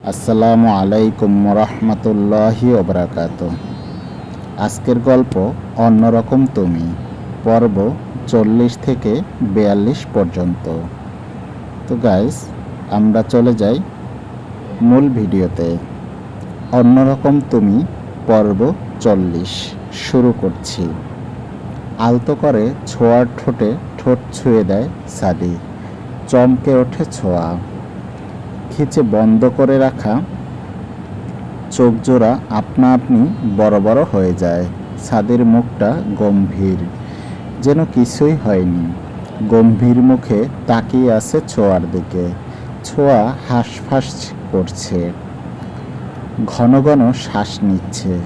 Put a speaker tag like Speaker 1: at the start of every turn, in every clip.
Speaker 1: আসসালামু আলাইকুম রহমতুল্লাহি ওবরাকাত আজকের গল্প অন্যরকম তুমি, পর্ব চল্লিশ থেকে বিয়াল্লিশ পর্যন্ত। তো গাইস আমরা চলে যাই মূল ভিডিওতে। অন্যরকম তুমি, পর্ব চল্লিশ, শুরু করছি। আলতো করে ছোঁয়ার ঠোঁটে ঠোঁট ছুঁয়ে দেয় সাদি চমকে ওঠে ছোঁয়া। খিচে বন্ধ করে রাখা চোখ জোড়া আপনা আপনি বড় বড় হয়ে যায়। সাদের মুখটা গম্ভীর, যেন কিছুই হয়নি। গম্ভীর মুখে তাকিয়ে আছে ছোঁয়ার দিকে। ছোঁয়া হাঁসফাঁস করছে। ঘন ঘন শ্বাস নিচ্ছে।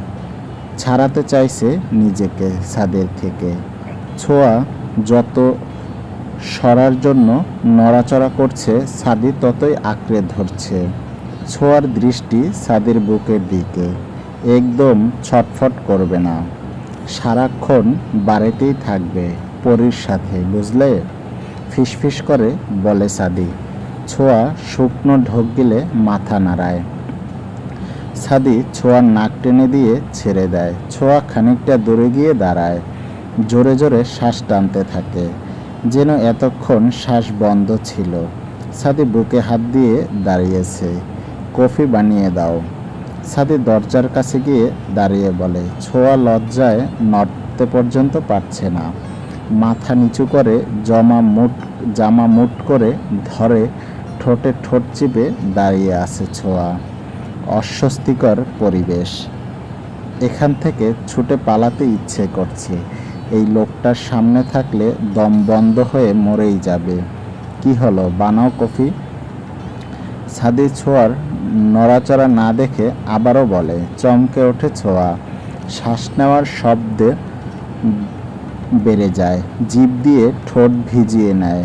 Speaker 1: ছাড়াতে চাইছে নিজেকে ছাদের থেকে। ছোঁয়া যত সরার জন্য নড়াচড়া করছে সাদি ততই আঁকড়ে ধরছে। ছোঁয়ার দৃষ্টি সাদির বুকের দিকে। একদম ছটফট করবে না। সারাক্ষণ বাড়িতেই থাকবে পরীর সাথে, বুঝলে? ফিসফিস করে বলে সাদি। ছোঁয়া শুকনো ঢোক গিলে মাথা নাড়ায়। সাদি ছোঁয়ার নাক টেনে দিয়ে ছেড়ে দেয়। ছোঁয়া খানিকটা দূরে গিয়ে দাঁড়ায়। জোরে জোরে শ্বাস টানতে থাকে। যেন এতক্ষণ শ্বাস বন্ধ ছিল। সাদি বুকে হাত দিয়ে দাঁড়িয়েছে। কফি বানিয়ে দাও। সাদি দরজার কাছে গিয়ে দাঁড়িয়ে বলে, ছোঁয়া লজ্জায় নড়তে পর্যন্ত পারছে না। মাথা নিচু করে জমা মুট, জামা মুট করে ধরে ঠোঁটে ঠোঁট চিপে দাঁড়িয়ে আছে ছোঁয়া। অস্বস্তিকর পরিবেশ। এখান থেকে ছুটে পালাতে ইচ্ছে করছে। এই লোকটার সামনে থাকলে দম বন্ধ হয়ে মরেই যাবে। কি হলো? বানাও কফি। সাদি ছোঁয়ার নড়াচড়া না দেখে আবারও বলে, চমকে ওঠে ছোঁয়া। শ্বাস নেওয়ার শব্দে বেড়ে যায়। জিভ দিয়ে ঠোঁট ভিজিয়ে নেয়।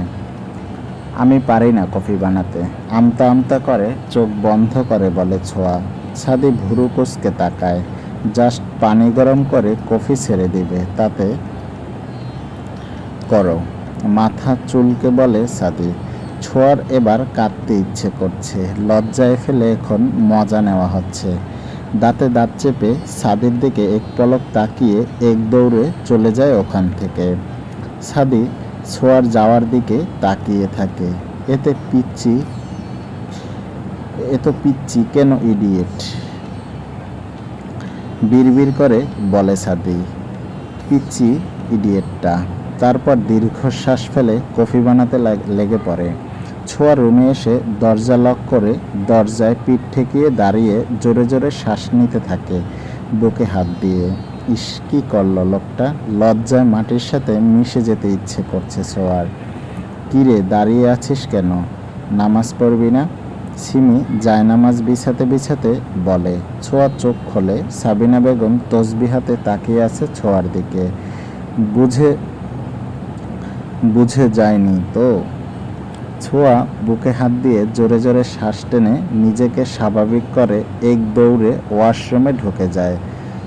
Speaker 1: আমি পারি না কফি বানাতে। আমতা আমতা করে, চোখ বন্ধ করে বলে ছোঁয়া। সাদি ভুরু কুচকে তাকায়। জাস্ট পানি গরম করে কফি ছেড়ে দিবে। তাতে করো। মাথা চুলকে বলে সাদি ছোঁয়ার এবার কাঁদতে ইচ্ছে করছে। লজ্জায় ফেলে এখন মজা নেওয়া হচ্ছে। দাঁতে দাঁত চেপে সাদির দিকে এক পলক তাকিয়ে এক দৌড়ে চলে যায় ওখান থেকে। সাদি ছোঁয়ার যাওয়ার দিকে তাকিয়ে থাকে। এতে পিচ্ছি এত পিচ্ছি কেন ইডিয়েট বিড়বিড় করে বলে সাদি পিচ্ছি ইডিয়েটটা তারপর দীর্ঘশ্বাস ফেলে কফি বানাতে লেগে পড়ে। ছোঁয়া রুমে এসে দরজা লক করে দরজায় পিঠ ঠেকিয়ে দাঁড়িয়ে জোরে জোরে শ্বাস নিতে থাকে বুকে হাত দিয়ে। ইস, কি করল লোকটা? লজ্জায় মাটির সাথে মিশে যেতে ইচ্ছে করছে ছোঁয়ার কিরে দাঁড়িয়ে আছিস কেন? নামাজ পড়বি না? সিমি জায়নামাজ বিছাতে বিছাতে বলে। ছোঁয়ার চোখ খোলে। সাবিনা বেগম তসবি হাতে তাকিয়ে আছে ছোঁয়ার দিকে। বুঝে বুঝে যায়নি তো। ছোঁয়া বুকে হাত দিয়ে জোরে জোরে শ্বাস টেনে নিজেকে স্বাভাবিক করে এক দৌড়ে ওয়াশরুমে ঢুকে যায়।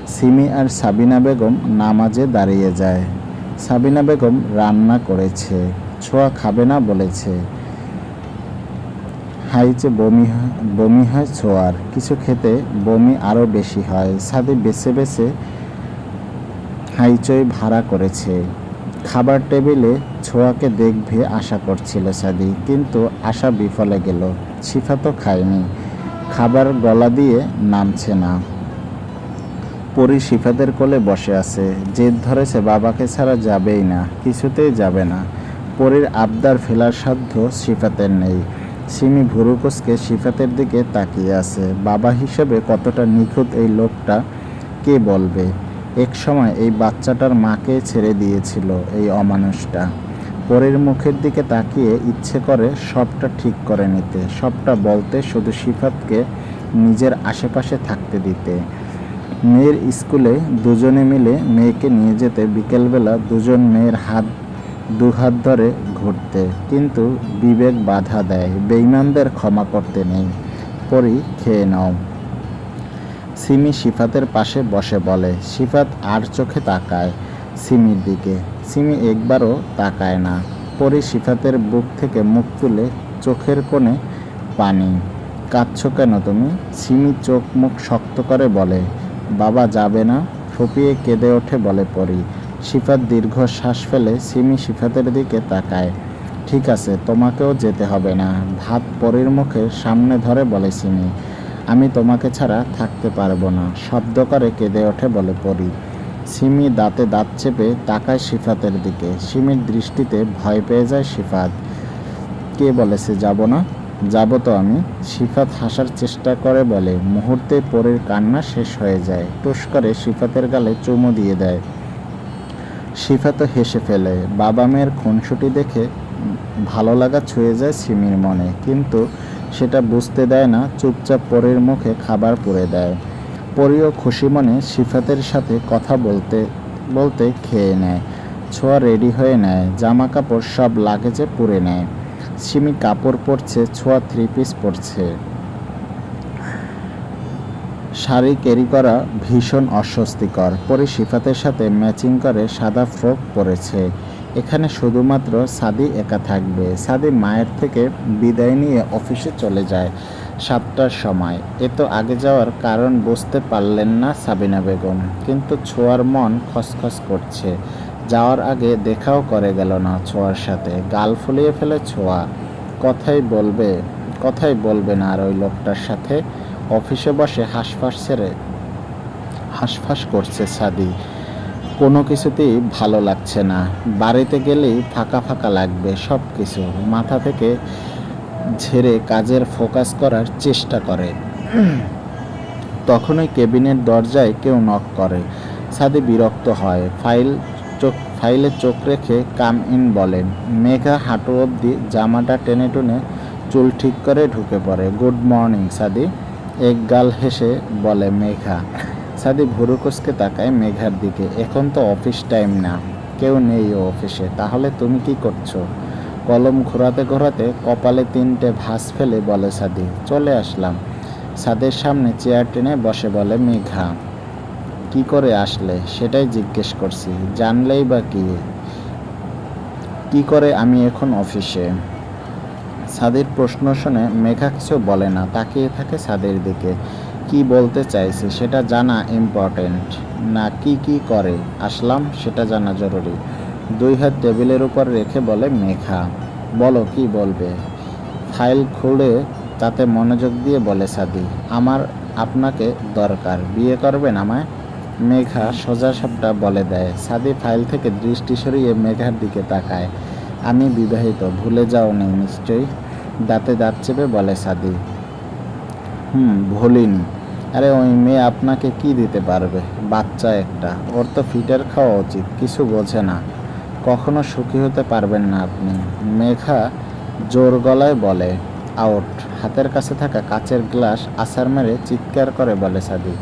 Speaker 1: সিমি আর সাবিনা বেগম নামাজে দাঁড়িয়ে যায়। সাবিনা বেগম রান্না করেছে, ছোঁয়া খাবে না বলেছে। হাইচে বমি বমি হয় ছোঁয়ার, কিছু খেতে বমি আরও বেশি হয়। সাদি বেছে বেছে হাইচই ভাড়া করেছে। খাবার টেবিলে ছোঁয়াকে দেখবে আশা করছিল সাদি, কিন্তু আশা বিফলে গেল। শিফা তো খায়নি। খাবার গলা দিয়ে নামছে না। পরি শিফাদের কোলে বসে আছে। জেদ ধরেছে বাবাকে ছাড়া যাবেই না, কিছুতেই যাবে না। পরীর আবদার ফেলার সাধ্য শিফাতের নেই। সিমি ভুরুকোসকে শিফাতের দিকে তাকিয়ে আছে। বাবা হিসেবে কতটা নিখুঁত এই লোকটা কে বলবে? এক সময় এই বাচ্চাটার মাকে ছেড়ে দিয়েছিল এই অমানুষটা। পরের মুখের দিকে তাকিয়ে ইচ্ছে করে সবটা ঠিক করে নিতে, সবটা বলতে শুধু সিফাতকে নিজের আশেপাশে থাকতে দিতে। মেয়ের স্কুলে দুজনে মিলে মেয়েকে নিয়ে যেতে বিকেলবেলা দুজন মেয়ের হাত দু হাত ধরে ঘুরতে। কিন্তু বিবেক বাধা দেয় বেইমানদের ক্ষমা করতে নেই। পরি খেয়ে নাও। সিমি সিফাতের পাশে বসে বলে সিফাত আর চোখে তাকায় সিমির দিকে। সিমি একবারও তাকায় না। পরি সিফাতের বুক থেকে মুখ তুলে চোখের কোণে পানি। কাঁদছো কেন তুমি? সিমি চোখ মুখ শক্ত করে বলে, বাবা যাবে না? ফুপিয়ে কেঁদে ওঠে বলে পরি। সিফাত দীর্ঘ শ্বাস ফেলে সিমি সিফাতের দিকে তাকায়। ঠিক আছে, তোমাকেও যেতে হবে না। ভাত পরির মুখে সামনে ধরে বলে সিমি। আমি তোমাকে ছাড়া থাকতে পারব না। শব্দ করে কেঁদে ওঠে বলে পরি। সিমি দাঁতে দাঁত চেপে তাকায় সিফাতের দিকে। সিমির দৃষ্টিতে ভয় পেয়ে যায় সিফাত কে বলেছে, যাব না? যাব তো আমি। সিফাত হাসার চেষ্টা করে বলে। মুহূর্তে পরের কান্না শেষ হয়ে যায়। টুস করে সিফাতের গালে চুমু দিয়ে দেয়। সিফাতও হেসে ফেলে। বাবা মেয়ের খুনসুটি দেখে ভালো লাগা ছুঁয়ে যায় সিমির মনে। কিন্তু সেটা বুঝতে দেয় না, চুপচাপ পরের মুখে খাবার পুড়ে দেয়। পরিও খুশি মনে সিফাতের সাথে কথা বলতে বলতে খেয়ে নেয়। ছোঁয়া রেডি হয়ে নেয় জামা কাপড় সব লাগেজে পুরে নেয়। সিমি কাপড় পরছে, ছোঁয়া থ্রি পিস পরছে। শাড়ি ক্যারি করা ভীষণ অস্বস্তিকর। পরে সিফাতের সাথে ম্যাচিং করে সাদা ফ্রক পরেছে। এখানে শুধুমাত্র সাদি একা থাকবে। সাদি মায়ের থেকে বিদায় নিয়ে অফিসে চলে যায় সাতটার সময়। এ তো আগে যাওয়ার কারণ বুঝতে পারলেন না সাবিনা বেগম। কিন্তু ছোঁয়ার মন খসখস করছে। যাওয়ার আগে দেখাও করে গেল না ছোঁয়ার সাথে। গাল ফুলিয়ে ফেলে ছোঁয়া। কথাই বলবে কথাই বলবে না আর ওই লোকটার সাথে। অফিসে বসে হাঁসফাঁস ছেড়ে হাঁসফাঁস করছে সাদি। কোনো কিছুতেই ভালো লাগছে না। বাড়িতে গেলেই ফাঁকা ফাঁকা লাগবে সব কিছু মাথা থেকে ঝেড়ে কাজের ফোকাস করার চেষ্টা করে। তখনই কেবিনের দরজায় কেউ নক করে। সাদি বিরক্ত হয়। ফাইল চোখ, ফাইলে চোখ রেখে কাম ইন বলেন মেঘা হাঁটু অবধি জামাটা টেনে টুনে চুল ঠিক করে ঢুকে পড়ে। Good morning Sadi. এক গাল হেসে বলে মেঘা। সাদি ভুরু কুচকে তাকায় মেঘার দিকে। এখন তো অফিস টাইম না। কেউ নেই ও অফিসে তাহলে তুমি কি করছ? কলম ঘোরাতে ঘোরাতে কপালে তিনটে ভাঁজ ফেলে বলে সাদি। চলে আসলাম। সাদের সামনে চেয়ার টেনে বসে বলে, মেঘা, কি করে আসলে? সেটাই জিজ্ঞেস করছি। জানলেই বা কি? কি করে আমি এখন অফিসে সাদের প্রশ্ন শুনে মেঘা কিছু বলে না। তাকিয়ে থাকে সাদের দিকে। কি বলতে চাইছে সেটা জানা ইম্পর্টেন্ট না কি কি করে? আসলাম, সেটা জানা জরুরি। দুই হাত টেবিলের উপর রেখে বলে, মেঘা, বলো কি বলবে? ফাইল খুলে তাতে মনোযোগ দিয়ে বলে, সাদি, আমার, আপনাকে দরকার। বিয়ে করবেন আমায়? মেঘা সোজা সাপটা বলে দেয়। সাদি ফাইল থেকে দৃষ্টি সরিয়ে মেঘার দিকে তাকায়। আমি বিবাহিত, ভুলে যাও নেই নিশ্চয়ই? দাঁতে দাঁত চেপে বলে, সাদি, হুম, ভুলিনি। আরে ওই মেয়ে আপনাকে কি দিতে পারবে? বাচ্চা একটা। ওর তো ফিটার খাওয়া উচিত, কিছু বোঝে না। কখনো সুখী হতে পারবেন না আপনি। মেঘা জোর গলায় বলে, আউট। হাতের কাছে থাকা কাচের গ্লাস আছার মেরে চিৎকার করে বলে সাদি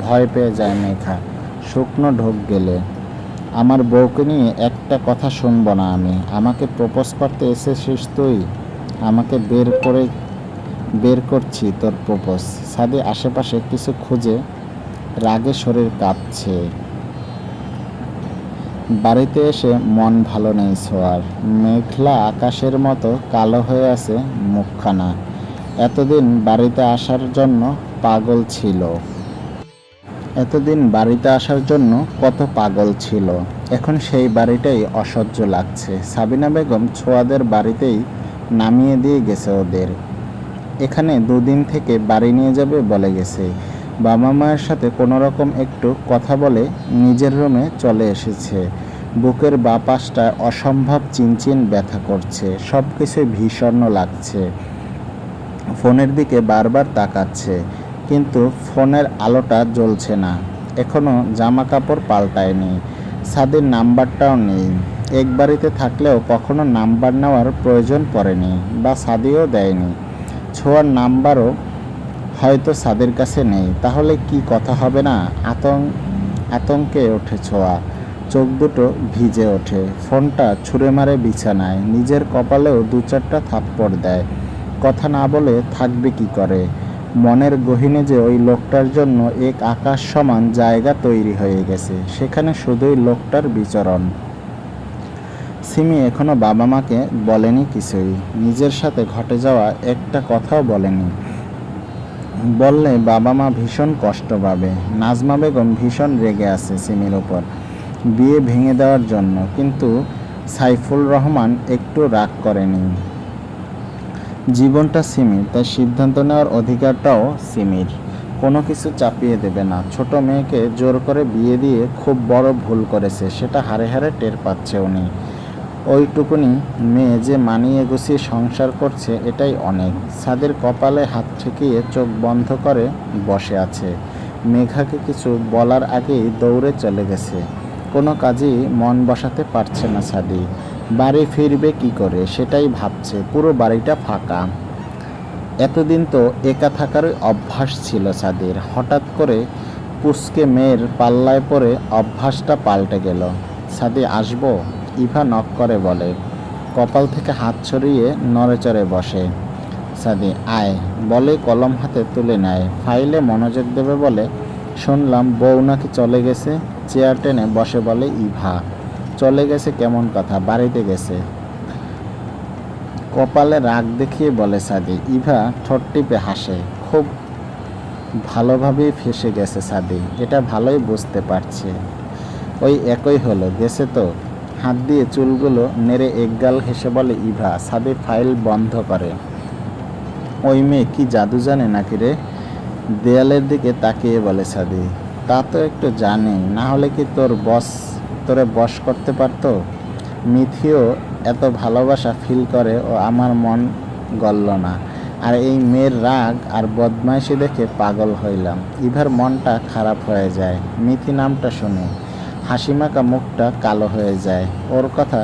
Speaker 1: ভয় পেয়ে যায় মেঘা। শুকনো ঢোক গেলে, আমার বউকে নিয়ে একটা কথা শুনব না আমি। আমাকে প্রপোজ করতে এসেছিস তুই? আমাকে বের করে বের করছি তোর প্রপোজ। সাদি আশেপাশে কিছু খুঁজে রাগে শরীর কাঁপছে। বাড়িতে এসে মন ভালো নেই ছোঁয়ার মেঘলা আকাশের মতো কালো হয়ে আছে মুখখানা। এতদিন বাড়িতে আসার জন্য পাগল ছিল। এতদিন বাড়িতে আসার জন্য কত পাগল ছিল। এখন সেই বাড়িটাই অসহ্য লাগছে। সাবিনা বেগম ছোয়াদের বাড়িতেই নামিয়ে দিয়ে গেছে ওদের। এখানে দুদিন থেকে বাড়ি নিয়ে যাবে বলে গেছে। বাবা মায়ের সাথে কোনো রকম একটু কথা বলে নিজের রুমে চলে এসেছে। বুকের বা পাশটা অসম্ভব চিনচিন ব্যথা করছে সব কিছুই ভীষণ লাগছে। ফোনের দিকে বারবার তাকাচ্ছে, কিন্তু ফোনের আলোটা জ্বলছে না। এখনও জামা কাপড় পাল্টায়নি, সাদের নাম্বারটাও নেই। এক বাড়িতে থাকলেও কখনো নাম্বার নেওয়ার প্রয়োজন পড়েনি বা সাদিও দেয়নি। ছোঁয়ার নাম্বারও হয়তো সাদের কাছে নেই। তাহলে কি কথা হবে না? আতঙ্ক আতঙ্কে ওঠে ছোঁয়া। চোখ দুটো ভিজে ওঠে। ফোনটা ছুঁড়ে মারে বিছানায়। নিজের কপালেও দু চারটা থাপ্পড় দেয়। কথা না বলে থাকবে কি করে? মনের গহিনে যে ওই লোকটার জন্য এক আকাশ সমান জায়গা তৈরি হয়ে গেছে, সেখানে শুধুই লোকটার বিচরণ। সিমি এখনও বাবা মাকে বলেনি কিছুই। নিজের সাথে ঘটে যাওয়া একটা কথাও বলেনি। বললে বাবা মা ভীষণ কষ্ট পাবে। নাজমা বেগম ভীষণ রেগে আছে সিমির ওপর। বিয়ে ভেঙে দেওয়ার জন্য, কিন্তু সাইফুল রহমান একটু রাগ করেনি। জীবনটা সিমির, তাই সিদ্ধান্ত নেওয়ার অধিকারটাও সিমির। কোনো কিছু চাপিয়ে দেবে না। ছোট মেয়েকে জোর করে বিয়ে দিয়ে খুব বড় ভুল করেছে, সেটা হারে হারে টের পাচ্ছে উনি। ওইটুকুনি মেয়ে যে মানিয়ে গুছিয়ে সংসার করছে এটাই অনেক। ছাদের কপালে হাত ঠেকিয়ে চোখ বন্ধ করে বসে আছে। মেঘাকে কিছু বলার আগেই দৌড়ে চলে গেছে। কোনো কাজেই মন বসাতে পারছে না সাদি বাড়ি ফিরবে কি করে সেটাই ভাবছে, পুরো বাড়িটা ফাঁকা। এতদিন তো একা থাকার অভ্যাস ছিল সাদির হঠাৎ করে পুচকে মেয়ের পাল্লায় পড়ে অভ্যাসটা পাল্টে গেল। সাদি আসব? ইভা নক করে বলে, কপাল থেকে হাত ছড়িয়ে নড়েচড়ে বসে। সাদি আয়, বলে কলম হাতে তুলে নেয়। ফাইলে মনোযোগ দেবে বলে, শুনলাম বউ নাকি চলে গেছে। চেয়ার টেনে বসে বলে ইভা, চলে গেছে কেমন কথা, বাড়িতে গেছে। কপালে রাগ দেখিয়ে বলে সাদি, ইভা ঠোঁট টিপে হাসে, খুব ভালোভাবেই ফেসে গেছে সাদি, এটা ভালোই বুঝতে পারছে। ওই একই হলো, গেছে তো? হাত দিয়ে চুলগুলো নেড়ে একগাল হেসে বলে, ইভা সাদি ফাইল বন্ধ করে। ওই মেয়ে কি জাদু জানে নাকি রে? দেয়ালের দিকে তাকিয়ে বলে সাদি, তা তো একটু জানি, না হলে কি তোর বস, তোরে বস করতে পারতো? মিথিও এত ভালোবাসা ফিল করে ও আমার মন গলল না, আর এই মেয়ের রাগ আর বদমাইশি দেখে পাগল হইলাম। ইভার মনটা খারাপ হয়ে যায়। মিথি নামটা শুনে হাসিমাকা মুখটা কালো হয়ে যায়। ওর কথা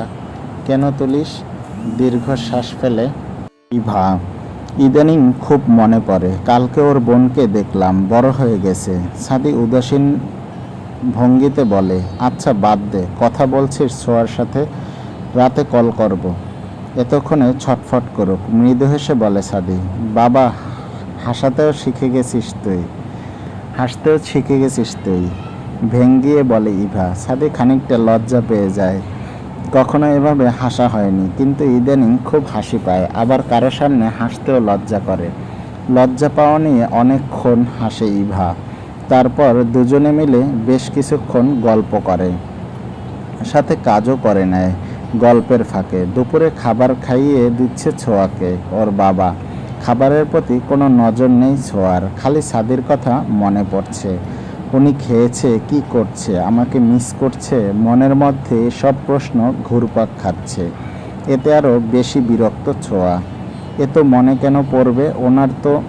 Speaker 1: কেন তুলিস? দীর্ঘশ্বাস ফেলে, ইভা, ইদানিং খুব মনে পড়ে। কালকে ওর বোনকে দেখলাম, বড় হয়ে গেছে। সাদি উদাসীন ভঙ্গিতে বলে আচ্ছা বাদ দে, কথা বলছিস ছোঁয়ার সাথে, রাতে কল করব। এতক্ষণে ছটফট করুক, মৃদু হেসে বলে সাদি, বাবা, হাসাতেও শিখে গেছিস তুই, হাসতেও শিখে গেছিস তুই। ভেঙ্গিয়ে বলে ইভা সাদি খানিকটা লজ্জা পেয়ে যায়। কখনো এভাবে হাসা হয়নি, কিন্তু ইদানিং খুব হাসি পায়, আবার কারও সামনে হাসতেও লজ্জা করে। লজ্জা পাওয়া নিয়ে অনেকক্ষণ হাসে ইভা। তারপর দুজনে মিলে বেশ কিছুক্ষণ গল্প করে। সাথে কাজও করে নেয়, গল্পের ফাঁকে। দুপুরে খাবার খাইয়ে দিচ্ছে ছোঁয়াকে, ওর বাবা। খাবারের প্রতি কোনো নজর নেই ছোঁয়ার, খালি সাদির কথা মনে পড়ছে। উনি খেয়েছে, কি করছে, আমাকে মিস করছে, মনের মধ্যে সব প্রশ্ন ঘুরপাক খাচ্ছে। এতে আরও বেশি বিরক্ত ছোঁয়া। এ তো মনে কেন পড়বে? ওনার তো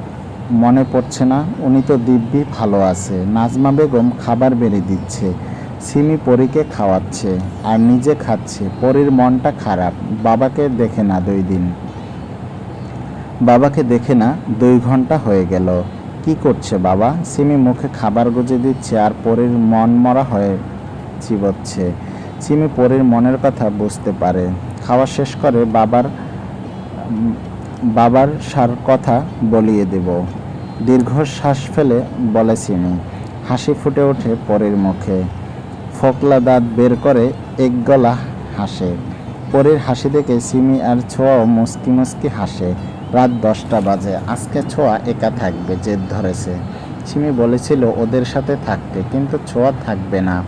Speaker 1: মনে পড়ছে না। উনি তো দিব্যি ভালো আছে। নাজমা বেগম খাবার বেড়ে দিচ্ছে। সিমি পরীকে খাওয়াচ্ছে আর নিজে খাচ্ছে। পরীর মনটা খারাপ। বাবাকে দেখে না দুই দিন। বাবাকে দেখে না দুই ঘণ্টা হয়ে গেল। কি করছে বাবা? সিমি মুখে খাবার গুজে দিচ্ছে আর পরীর মন মরা হয়ে চিবচ্ছে। সিমি পরীর মনের কথা বুঝতে পারে। খাওয়া শেষ করে বাবার বাবার সার কথা বলিয়ে দেব। দীর্ঘশ্বাস ফেলে বলে সিমি। হাসি ফুটে ওঠে পরের মুখে। ফোকলা দাঁত বের করে এক গলা হাসে। পরের হাসি দেখে সিমি আর ছোঁয়াও মুস্কি মুস্কি হাসে। রাত দশটা বাজে। আজকে ছোঁয়া একা থাকবে, জেদ ধরেছে। সিমি বলেছিল, ওদের সাথে থাকতে। কিন্তু ছোঁয়া থাকবে না।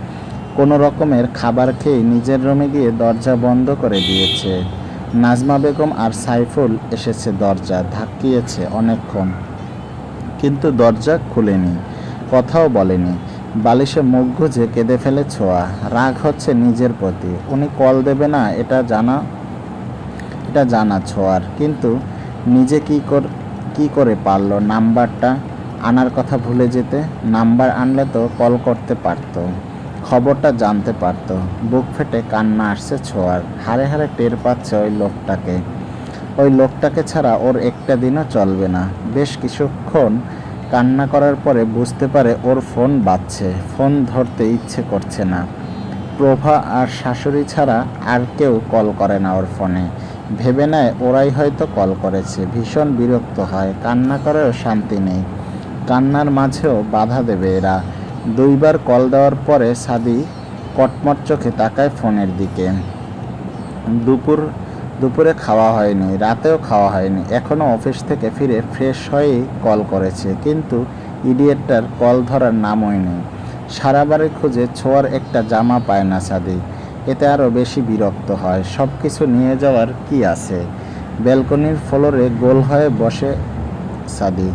Speaker 1: কোনো রকমের খাবার খেয়ে নিজের রুমে গিয়ে দরজা বন্ধ করে দিয়েছে। নাজমা বেগম আর সাইফুল এসেছে দরজা, ধাক্কিয়েছে অনেকক্ষণ। কিন্তু দরজা খুলেনি, কথাও বলেনি। বালিশে মুখ গুজে কেঁদে ফেলে ছোঁয়া। রাগ হচ্ছে নিজের প্রতি। উনি কল দেবে না, এটা জানা এটা জানা ছোঁয়ার। কিন্তু নিজে কি কর, কি করে পারল? নাম্বারটা আনার কথা ভুলে যেতে নাম্বার আনলে তো কল করতে পারতো, খবরটা জানতে পারতো। বুক ফেটে কান্না আসছে ছোঁয়ার হারে হারে টের পাচ্ছে ওই লোকটাকে। ওই লোকটাকে ছাড়া ওর একটা দিনও চলবে না। বেশ কিছুক্ষণ কান্না করার পরে বুঝতে পারে ওর ফোন বাজছে, ফোন ধরতে ইচ্ছে করছে না। প্রভা আর শাশুড়ি ছাড়া আর কেউ কল করে না ওর ফোনে। ভেবে নেয়, ওরাই হয়তো কল করেছে। ভীষণ বিরক্ত হয়। কান্না করেও শান্তি নেই। কান্নার মাঝেও বাধা দেবে এরা। দুইবার কল দেওয়ার পরে সাদি কটমট চোখে তাকায় ফোনের দিকে। দুপুর, দুপুরে খাওয়া হয়নি, রাতেও খাওয়া হয়নি। এখনও অফিস থেকে ফিরে ফ্রেশ হয়েই কল করেছে। কিন্তু ইডিয়েটটার কল ধরার নামই নেই। সারা বাড়ি খুঁজে ছোঁয়ার একটা জামা পায় না সাদি। এতে আরও বেশি বিরক্ত হয়। সব কিছু নিয়ে যাওয়ার কি আছে? ব্যালকনির ফ্লোরে গোল হয়ে বসে সাদি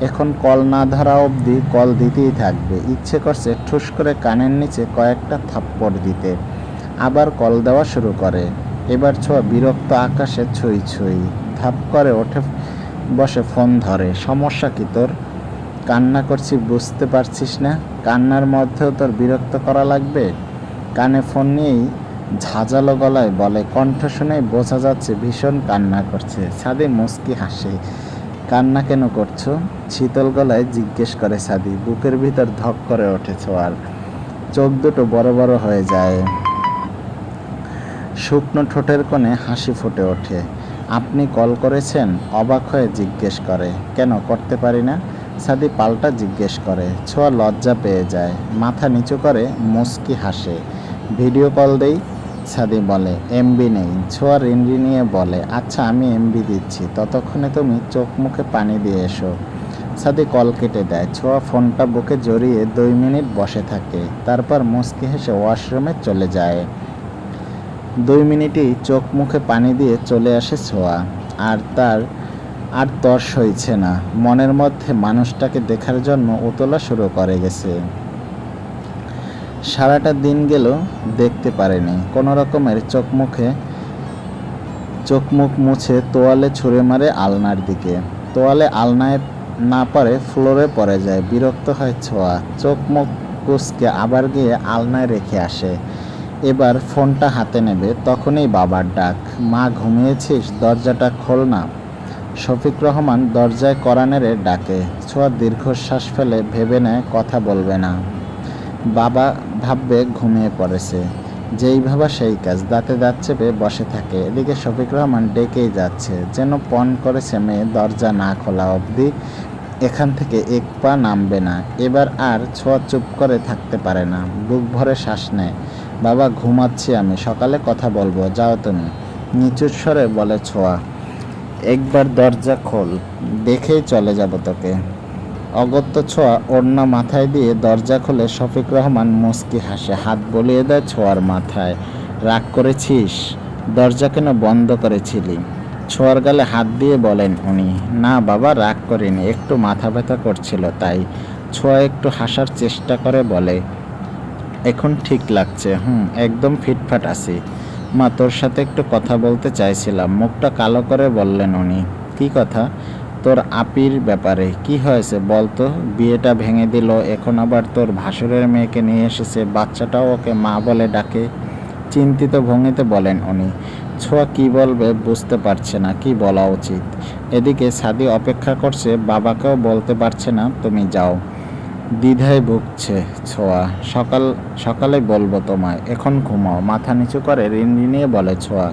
Speaker 1: এখন কল না ধরা অবধি কল দিতেই থাকবে। ইচ্ছে করছে ঠুস করে কানের নিচে কয়েকটা থাপ্পড় দিতে। আবার কল দেওয়া শুরু করে। এবার ছোঁয়া বিরক্ত আকাশে ছুঁই ছুঁই। ধাপ করে ওঠে, বসে ফোন ধরে। সমস্যা কি তোর? কান্না করছি, বুঝতে পারছিস না? কান্নার মধ্যেও তোর বিরক্ত করা লাগবে? কানে ফোন নিয়েই ঝাঁঝালো গলায় বলে, কণ্ঠ শুনেই বোঝা যাচ্ছে ভীষণ কান্না করছে। সাদি মুস্কি হাসে, কান্না কেন করছ? শীতল গলায় জিজ্ঞেস করে সাদি, বুকের ভিতর ধক করে ওঠে ছোঁয়ার চোখ দুটো বড় বড় হয়ে যায়। শুকনো ঠোঁটের কোণে হাসি ফুটে ওঠে। আপনি কল করেছেন? অবাক হয়ে জিজ্ঞেস করে। কেন, করতে পারি না? সাদি পাল্টা জিজ্ঞেস করে। ছোঁয়া লজ্জা পেয়ে যায়। মাথা নিচু করে মুস্কি হাসে। ভিডিও কল দেই সাদি বলে, এমবি নেই। ছোঁয়া রিনরি নিয়ে বলে আচ্ছা আমি এমবি দিচ্ছি। ততক্ষণে তুমি চোখ মুখে পানি দিয়ে এসো। সাদি কল কেটে দেয়। ছোঁয়া ফোনটা বুকে জড়িয়ে দুই মিনিট বসে থাকে। তারপর মুস্কি হেসে ওয়াশরুমে চলে যায়। দুই মিনিটই চোখ মুখে পানি দিয়ে চলে আসে ছোঁয়া। আর তার আর তর্স হয়েছে না। মনের মধ্যে মানুষটাকে দেখার জন্য উতলা শুরু করে গেছে। সারাটা দিন গেল দেখতে পারেনি। কোনো রকমের চোখ মুখে, চোখ মুখ মুছে তোয়ালে ছুঁড়ে মারে আলনার দিকে। তোয়ালে আলনায় না পারে ফ্লোরে পড়ে যায়। বিরক্ত হয় ছোঁয়া। চোখ মুখ কুচকে আবার গিয়ে আলনায় রেখে আসে। এবার ফোনটা হাতে নেবে। তখনই বাবার ডাক। মা, ঘুমিয়েছিস? দরজাটা খোল না। শফিক রহমান দরজায় কড়া নেড়ে ডাকে। ছোঁয়া দীর্ঘশ্বাস ফেলে ভেবে নেয়, কথা বলবে না। বাবা ভাববে ঘুমিয়ে পড়েছে। যেই ভাবা সেই কাজ, দাঁতে দাঁত চেপে বসে থাকে। এদিকে শফিক রহমান ডেকেই যাচ্ছে, যেন পণ করেছে মেয়ে দরজা না খোলা অবধি। এখান থেকে এক পা নামবে না। এবার আর ছোঁয়া চুপ করে থাকতে পারে না। বুক ভরে শ্বাস নেয়। বাবা, ঘুমাচ্ছি আমি, সকালে কথা বলব, যাও তুমি। নিচুর স্বরে বলে ছোঁয়া, একবার দরজা খোল, দেখেই চলে যাব তোকে। অগত্য ছোঁয়া ওড়না মাথায় দিয়ে দরজা খুলে শফিক রহমান মুস্কি হাসে, হাত বলিয়ে দেয় ছোঁয়ার মাথায়। রাগ করেছিস? দরজা কেন বন্ধ করেছিলি? ছোঁয়ার গালে হাত দিয়ে বলেন উনি, না বাবা, রাগ করিনি, একটু মাথা ব্যথা করছিল তাই। ছোঁয়া একটু হাসার চেষ্টা করে বলে, এখন ঠিক লাগছে, হুম, একদম ফিটফাট আছি। মা, তোর সাথে একটু কথা বলতে চাইছিলাম, মুখটা কালো করে বললেন উনি, কি কথা? তোর আপির ব্যাপারে। কি হয়েছে বলতো বিয়েটা ভেঙে দিল, এখন আবার তোর ভাসুরের মেয়েকে নিয়ে এসেছে, বাচ্চাটাও ওকে মা বলে ডাকে। চিন্তিত ভঙ্গিতে বলেন উনি। ছোঁয়া কি বলবে বুঝতে পারছে না, কি বলা উচিত? এদিকে সাদি অপেক্ষা করছে, বাবাকেও বলতে পারছে না, তুমি যাও। দ্বিধায় ভুগছে ছোঁয়া। সকাল, সকালে বলব তোমায়, এখন ঘুমাও। মাথা নিচু করে রিনরি নিয়ে বলে ছোঁয়া।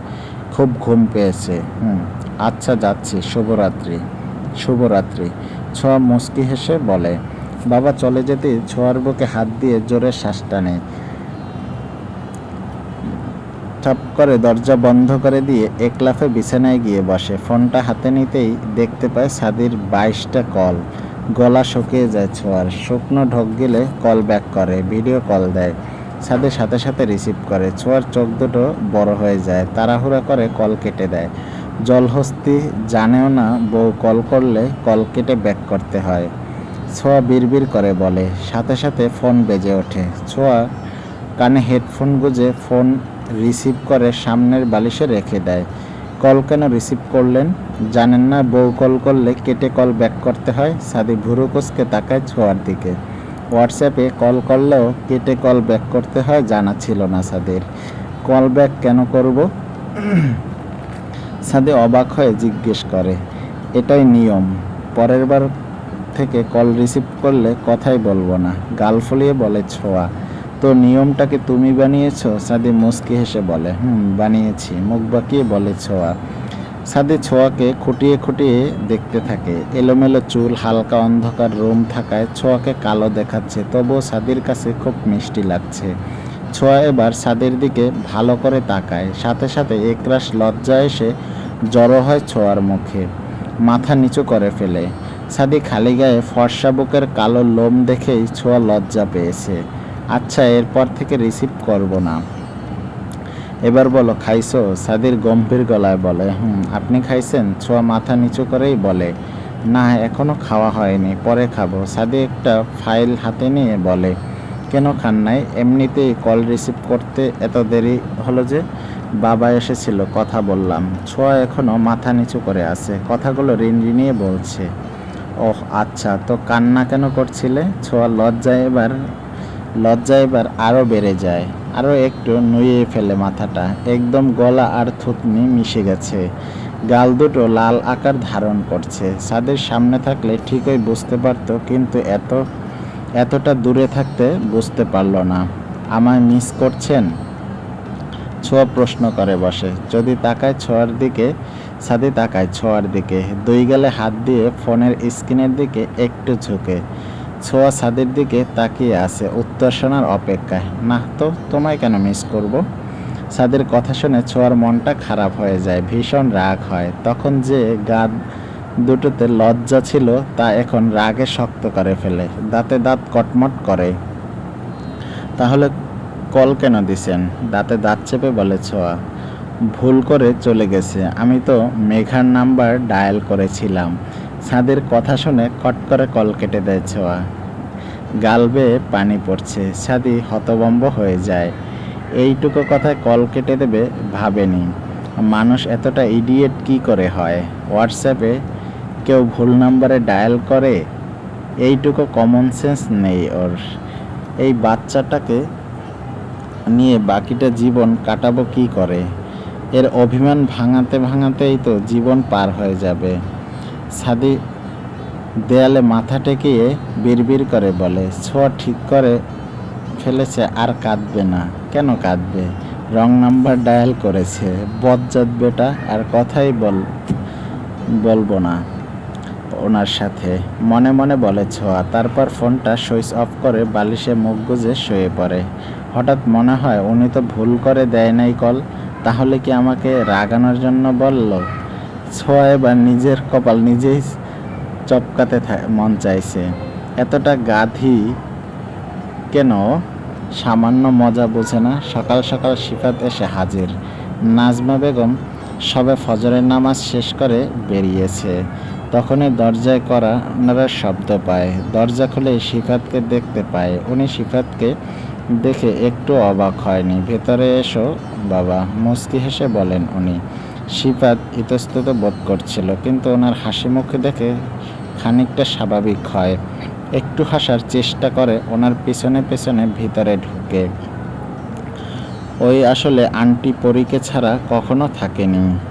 Speaker 1: খুব ঘুম পেয়েছে। হুম আচ্ছা যাচ্ছি, শুভরাত্রি। শুভরাত্রি। ছোঁয়া মুস্কি হেসে বলে, বাবা চলে যেতে ছোঁয়ার বুকে হাত দিয়ে জোরে শ্বাস টানে। ঠাপ করে দরজা বন্ধ করে দিয়ে একলাফে বিছানায় গিয়ে বসে। ফোনটা হাতে নিতেই দেখতে পায় সাদির বাইশটা কল। গলা শুকিয়ে যায় ছোঁয়ার। শুকনো ঢোক গেলে কল ব্যাক করে, ভিডিও কল দেয়। সাদের সাথে সাথে রিসিভ করে। ছোঁয়ার চোখ দুটো বড় হয়ে যায়। তাড়াহুড়া করে কল কেটে দেয়। জলহস্তি জানেও না বউ কল করলে কল কেটে ব্যাক করতে হয়। ছোঁয়া বিড়বিড় করে বলে, সাথে সাথে ফোন বেজে ওঠে। ছোঁয়া কানে হেডফোন গুঁজে ফোন রিসিভ করে সামনের বালিশে রেখে দেয়। কল কেন রিসিভ করলেন? জানেন না বউ কল করলে কেটে কল ব্যাক করতে হয়? সাদি ভুরু কুচকে তাকায় ছোঁয়ার দিকে। হোয়াটসঅ্যাপে কল করলেও কেটে কল ব্যাক করতে হয় জানা ছিল না সাদের। কল ব্যাক কেন করব? সাদে অবাক হয়ে জিজ্ঞেস করে, এটাই নিয়ম। পরের বার থেকে কল রিসিভ করলে কথাই বলব না। গাল ফুলিয়ে বলে ছোঁয়া, তো নিয়মটাকে তুমি বানিয়েছো? সাদি মুস্কি হেসে বলে, হুম, বানিয়েছি। মুখ বাঁকিয়ে বলে ছোঁয়া। সাদি ছোঁয়াকে খুঁটিয়ে খুঁটিয়ে দেখতে থাকে। এলোমেলো চুল, হালকা অন্ধকার রুম থাকায় ছোঁয়াকে কালো দেখাচ্ছে, তবুও সাদির কাছে খুব মিষ্টি লাগছে। ছোঁয়া এবার সাদের দিকে ভালো করে তাকায়। সাথে সাথে একরাশ লজ্জা এসে জড়ো হয় ছোঁয়ার মুখে। মাথা নিচু করে ফেলে। সাদি খালি গায়ে ফর্সা বুকের কালো লোম দেখেই ছোঁয়া লজ্জা পেয়েছে। আচ্ছা এরপর থেকে রিসিভ করব না। এবার বলো, খাইছো? সাদির গম্ভীর গলায় বলে, হুম, আপনি খাইছেন? ছোঁয়া মাথা নিচু করেই বলে, না, এখনও খাওয়া হয়নি, পরে খাব। সাদি একটা ফাইল হাতে নিয়ে বলে কেন খান নাই? এমনিতেই কল রিসিভ করতে এত দেরি হলো যে বাবা এসেছিল, কথা বললাম। ছোঁয়া এখনও মাথা নিচু করে আছে, কথাগুলো রিনরিনিয়ে বলছে। ওহ আচ্ছা তো কান্না কেন করছিলে? ছোঁয়া লজ্জায় এবার, লজ্জা এবার আরও বেড়ে যায়। আরও একটু নুয়ে ফেলে মাথাটা। একদম গলা আর থুতনি মিশে গেছে। গাল দুটো লাল আকার ধারণ করছে। সাদের সামনে থাকলে ঠিকই বুঝতে পারতো, কিন্তু এত এতটা দূরে থাকতে বুঝতে পারল না। আমায় মিস করছেন? ছোঁয়া প্রশ্ন করে বসে। যদি তাকায় ছোঁয়ার দিকে, সাদি তাকায় ছোঁয়ার দিকে। দুই গালে হাত দিয়ে ফোনের স্ক্রিনের দিকে একটু ঝুঁকে। ছোঁয়া সাদের দিকে তাকিয়ে আছে উত্তর শোনার অপেক্ষায়। না তো, তোমায় কেন মিস করব? সাদের কথা শুনে ছোঁয়ার মনটা খারাপ হয়ে যায়, ভীষণ রাগ হয়। তখন যে গা দুটোতে লজ্জা ছিল, তা এখন রাগে শক্ত করে ফেলে, দাঁতে দাঁত কটমট করে। তাহলে কল কেন দিছেন? দাঁতে দাঁত চেপে বলে ছোঁয়া। ভুল করে চলে গেছে। আমি তো মেঘার নাম্বার ডায়াল করেছিলাম। সাদের কথা শুনে কট করে কল কেটে দেয় ছোঁয়া। গাল বেয়ে পানি পড়ছে। সাদি হতবম্ব হয়ে যায়। এইটুকু কথায় কল কেটে দেবে ভাবেনি। মানুষ এতটা ইডিয়েট কি করে হয়? হোয়াটসঅ্যাপে কেউ ভুল নাম্বারে ডায়াল করে, এইটুকু কমন সেন্স নেই ওর। এই বাচ্চাটাকে নিয়ে বাকিটা জীবন কাটাবো কি করে? এর অভিমান ভাঙাতে ভাঙাতেই তো জীবন পার হয়ে যাবে। সাদি দেয়ালে মাথা টেকিয়ে বিড়বিড় করে বলে, ছোঁয়া ঠিক করে ফেলেছে, আর কাঁদবে না। কেন কাঁদবে? রং নাম্বার ডায়াল করেছে। বজ্জাত বেটা, আর কথাই বল, বলব না। ওনার সাথে। মনে মনে বলে, ছোঁয়া। তারপর ফোনটা সুইচ অফ করে বালিশে মুখ গুজে শুয়ে পড়ে। হঠাৎ মনে হয়, উনি তো ভুল করে দেয় নাই কল, তাহলে কি আমাকে রাগানোর জন্য বলল? ছোঁয়া এবার নিজের কপাল নিজেই চপকাতে মন চাইছে। এতটা গাধি কেন? সামান্য মজা বোঝে না। সকাল সকাল সিফাত এসে হাজির। নাজমা বেগম সবে ফজরের নামাজ শেষ করে বেরিয়েছে। তখনই দরজায় করা নাড়ার শব্দ পায়। দরজা খুলে সিফাতকে দেখতে পায়। উনি সিফাতকে দেখে একটু অবাক হয়নি। ভেতরে এসো, বাবা মুস্কি হেসে বলেন উনি। সিফাত ইতস্তত বোধ করছিল, কিন্তু ওনার হাসি মুখে দেখে খানিকটা স্বাভাবিক হয়। একটু হাসার চেষ্টা করে ওনার পিছনে পেছনে ভিতরে ঢুকে। ওই আসলে আন্টি পরীকে ছাড়া কখনো থাকেনি।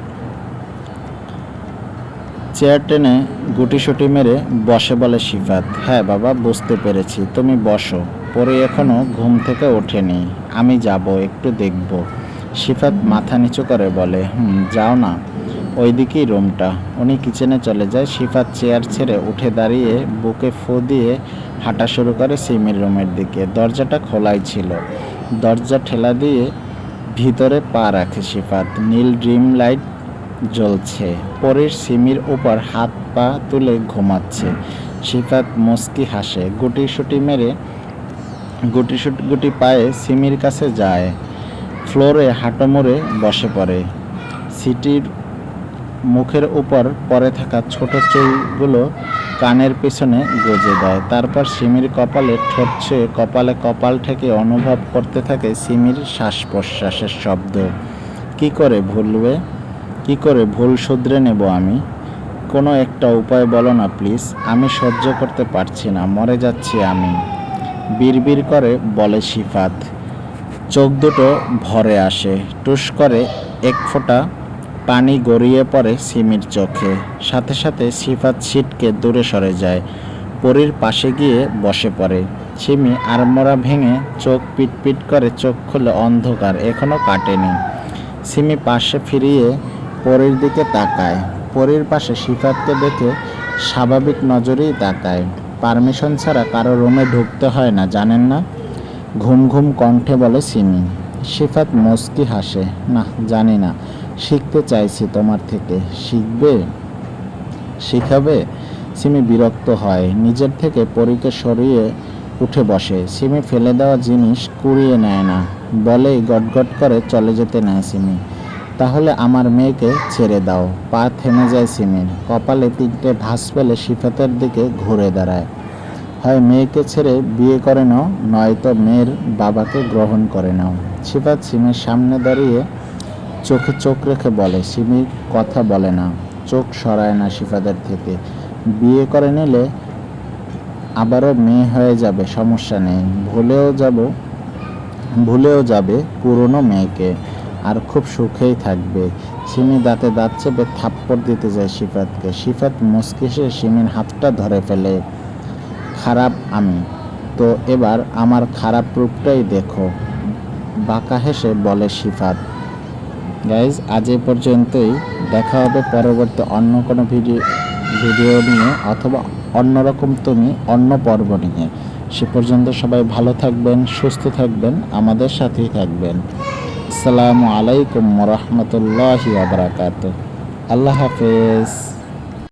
Speaker 1: চেয়ার টেনে গুটিসুটি মেরে বসে বলে সিফাত হ্যাঁ বাবা, বুঝতে পেরেছি, তুমি বসো। পরে এখনও ঘুম থেকে ওঠেনি, আমি যাব, একটু দেখব। সিফাত মাথা নিচু করে বলে, হুম, যাও না। ওইদিকেই রুমটা, উনি কিচেনে চলে যায় সিফাত চেয়ার ছেড়ে উঠে দাঁড়িয়ে বুকে ফু দিয়ে হাঁটা শুরু করে সিমির রুমের দিকে। দরজাটা খোলাই ছিল, দরজা ঠেলা দিয়ে ভিতরে পা রাখে সিফাত নীল ড্রিম লাইট জ্বলছে। পরের সিমির উপর হাত পা তুলে ঘুমাচ্ছে। সিফাত মুস্কি হাসে, গুটি সুটি মেরে গুটি সুটি, গুটি পায়ে সিমির কাছে যায়। ফ্লোরে হাঁটো মুড়ে বসে পড়ে। সিটির মুখের উপর পরে থাকা ছোট চুলগুলো কানের পিছনে গজে দেয়। তারপর সিমির কপালে ঠোঁট কপালে কপাল থেকে অনুভব করতে থাকে সিমির শ্বাস প্রশ্বাসের শব্দ। কি করে ভুলবে? কি করে ভুল শুধরে নেব আমি? কোনো একটা উপায় বলো না, প্লিজ। আমি সহ্য করতে পারছি না, মরে যাচ্ছি আমি। বিড়বিড় করে বলে সিফাত চোখ দুটো ভরে আসে। টুস করে এক ফোঁটা পানি গড়িয়ে পড়ে সিমির চোখে। সাথে সাথে সিফাত ছিটকে দূরে সরে যায়। পরীর পাশে গিয়ে বসে পড়ে। সিমি আড়মোড়া ভেঙে চোখ পিটপিট করে চোখ খুলে অন্ধকার এখনও কাটেনি। সিমি পাশে ফিরিয়ে পরীর দিকে তাকায়। পরীর পাশে সিফাতকে দেখে স্বাভাবিক নজরেই তাকায়। পারমিশন ছাড়া কারও রুমে ঢুকতে হয় না, জানেন না? ঘুম ঘুম কণ্ঠে বলে সিমি। সিফাত মস্কি হাসে। না, জানি না। শিখতে চাইছি তোমার থেকে। শিখবে? শিখাবে? সিমি বিরক্ত হয়। নিজের থেকে পরীকে সরিয়ে উঠে বসে। সিমি ফেলে দেওয়া জিনিস কুড়িয়ে নেয় না। বলেই গটগট করে চলে যেতে নেয় সিমি। তাহলে আমার মেয়েকে ছেড়ে দাও। পা থেমে যায় সিমির কপালে তিনটে ভাঁজ পেলে সিফাতের দিকে ঘুরে দাঁড়ায়। হয় মেয়েকে ছেড়ে বিয়ে করে নাও, নয়তো মেয়ের বাবাকে গ্রহণ করে নাও। সিফাত সিমির সামনে দাঁড়িয়ে চোখে চোখ রেখে বলে সিমির কথা বলে না। চোখ সরায় না সিফাতের থেকে। বিয়ে করে নিলে আবারও মেয়ে হয়ে যাবে, সমস্যা নেই। ভুলেও যাব, ভুলেও যাবে পুরনো মেয়েকে। আর খুব সুখেই থাকবে। সিমি দাঁতে দাঁত চেপে থাপ্পড় দিতে যায় সিফাতকে সিফাত মুসকিসে সিমির হাতটা ধরে ফেলে। খারাপ আমি। তো এবার আমার খারাপ রূপটাই দেখো। বাঁকা হেসে বলে সিফাত গাইজ, আজ এ পর্যন্তই। দেখা হবে পরবর্তী অন্য কোনো ভিডিও ভিডিও নিয়ে অথবা অন্যরকম তুমি অন্য পর্ব নিয়ে। সে পর্যন্ত সবাই ভালো থাকবেন, সুস্থ থাকবেন, আমাদের সাথেই থাকবেন। আসসালামু আলাইকুম রহমতুল্লাহ আবরাকাত আল্লাহ হাফেজ।